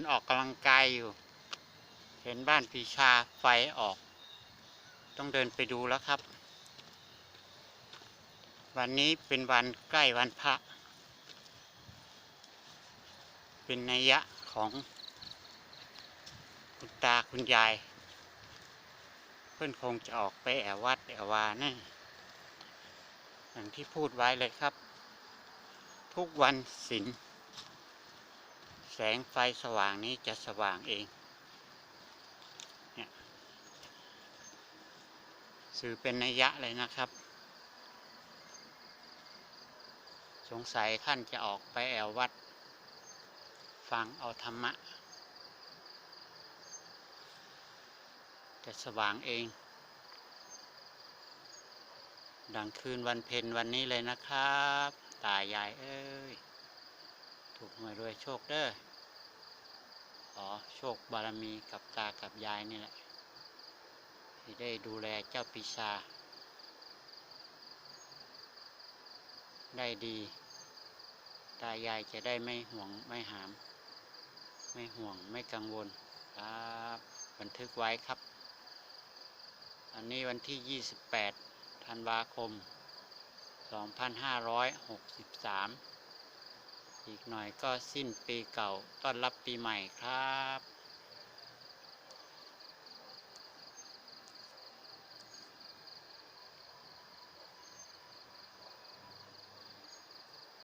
นออกกำลังกายอยู่ เห็นบ้านปีชาไฟออก ต้องเดินไปดูแล้วครับ วันนี้เป็นวันใกล้วันพระ เป็นนัยยะของคุณตาคุณยาย เพื่อนคงจะออกไปแอววัดแอววาแน่อย่างที่พูดไว้เลยครับ ทุกวันศิล แสงไฟสว่างนี้จะสว่างเองเนี่ยสื่อเป็นนัยยะเลยนะครับ สงสัยท่านจะออกไปแอววัด ฟังเอาธรรมะ จะสว่างเอง ดังคืนวันเพ็ญวันนี้เลยนะครับ ตายายเอ้ย ถูกหวยรวยโชคเด้อขอโชคบารมีกับตากับยายนี่แหละ ที่ได้ดูแลเจ้าปีชา ได้ดี ตายายจะได้ไม่ห่วงไม่หาม ไม่ห่วงไม่กังวลครับบันทึกไว้ครับ อันนี้วันที่ 28 ธันวาคม 2563 อีกหน่อยก็สิ้นปีเก่าต้อนรับปีใหม่ครับ